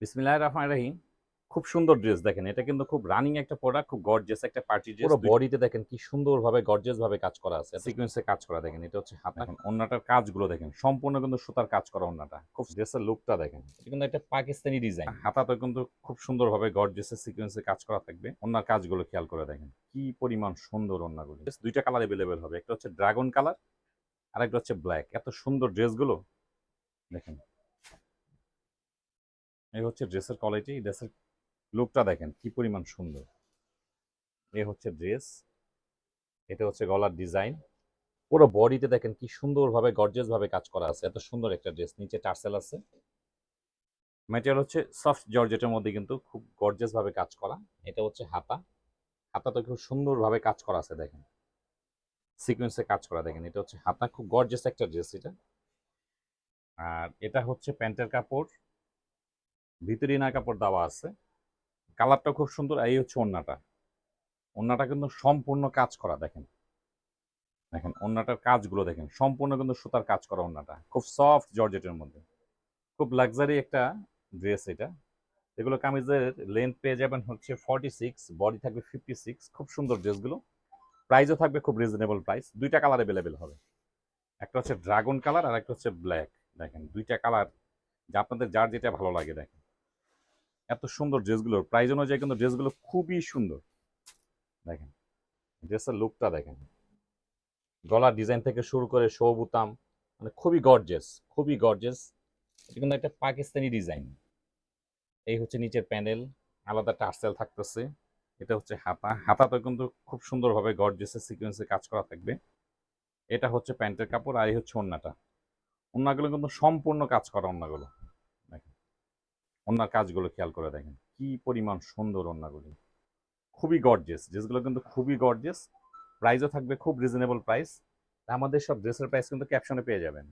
বিসমিল্লাহ রহমান রাহিম। খুব সুন্দর ড্রেস দেখেন। এটা কিন্তু খুব রানিং একটা প্রোডাক্ট খুব গর্জিয়াস একটা পার্টি ড্রেস পুরো বডিতে দেখেন কি সুন্দরভাবে গর্জিয়াস ভাবে কাজ করা আছে। সিকোয়েন্সে কাজ করা দেখেন। এটা হচ্ছে হাত দেখেন। ওন্নাটার কাজগুলো দেখেন। সম্পূর্ণ কিন্তু সুতার কাজ করা ওন্নাটা। খুব ড্রেসের লুকটা দেখেন। এটা কিন্তু একটা পাকিস্তানি ডিজাইন হাতাতে কিন্তু খুব সুন্দরভাবে গর্জিয়াসের সিকোয়েন্সে কাজ করা থাকবে। ওনার কাজগুলো খেয়াল করে দেখেন। কি পরিমাণ সুন্দর ওন্নাগুলো। দুইটা কালার অ্যাভেলেবেল হবে। একটা হচ্ছে ড্রাগন কালার আর একটা হচ্ছে ব্ল্যাক এত সুন্দর ড্রেসগুলো দেখেন। এই হচ্ছে ড্রেসের কোয়ালিটি ড্রেসের লুকটা দেখেন কি পরিমাণ সুন্দর। এ হচ্ছে ড্রেস এটা হচ্ছে গলার ডিজাইন পুরো বডিতে দেখেন কি সুন্দরভাবে গর্জিয়াস ভাবে কাজ করা আছে। এত সুন্দর একটা ড্রেস নিচে টার্সেল আছে। ম্যাটেরিয়াল হচ্ছে সফট জর্জেটের মধ্যে কিন্তু খুব গর্জিয়াস ভাবে কাজ করা। এটা হচ্ছে হাতা। হাতাটা খুব সুন্দরভাবে কাজ করা আছে, দেখেন। সিকোয়েন্সে কাজ করা, দেখেন। এটা হচ্ছে হাতা। খুব গর্জিয়াস একটা ড্রেস এটা। আর এটা হচ্ছে প্যান্টের কাপড়। ভিতরে না কাপড় দেওয়া আছে। কালারটা খুব সুন্দর, এই হচ্ছে ওন্নাটা। ওন্নাটা কিন্তু সম্পূর্ণ কাজ করা, দেখেন। দেখেন, ওন্নাটার কাজগুলো দেখেন, সম্পূর্ণ কিন্তু সুতার কাজ করা ওন্নাটা। খুব সফট জর্জেটের মধ্যে। খুব লাক্সারি একটা ড্রেস এটা। এগুলো কামিজের লেন্থ পেয়ে যাবেন হচ্ছে ফর্টি সিক্স বডি থাকবে ফিফটি সিক্স খুব সুন্দর ড্রেসগুলো প্রাইসও থাকবে খুব রিজনেবল প্রাইস দুইটা কালার অ্যাভেলেবেল হবে। একটা হচ্ছে ড্রাগন কালার আর একটা হচ্ছে ব্ল্যাক দেখেন, দুইটা কালার যা আপনাদের যার যেটা ভালো লাগে, দেখেন। এত সুন্দর ড্রেসগুলোর প্রাইস অনুযায়ী কিন্তু ড্রেসগুলো খুবই সুন্দর। দেখেন, ড্রেসের লুকটা দেখেন। গলার ডিজাইন থেকে শুরু করে শো বুতাম মানে খুবই গর্জেস খুবই গর্জেস এটা কিন্তু একটা পাকিস্তানি ডিজাইন এই হচ্ছে নিচের প্যানেল আলাদা টার্সেল থাকতেছে। এটা হচ্ছে হাতা। হাতাতে কিন্তু খুব সুন্দরভাবে গর্জেসের সিকোয়েন্সে কাজ করা থাকবে। এটা হচ্ছে প্যান্টের কাপড় আর এই হচ্ছে ওন্নাটা। ওন্নাগুলো কিন্তু সম্পূর্ণ কাজ করা ওন্নাগুলো। ওনার কাজগুলো খেয়াল করে দেখেন। কি পরিমাণ সুন্দর ওনাগুলি খুবই গর্জেস ড্রেসগুলো কিন্তু খুবই গর্জেস প্রাইসও থাকবে খুব রিজনেবল প্রাইস আমাদের সব ড্রেসের প্রাইস কিন্তু ক্যাপশনে পেয়ে যাবেন।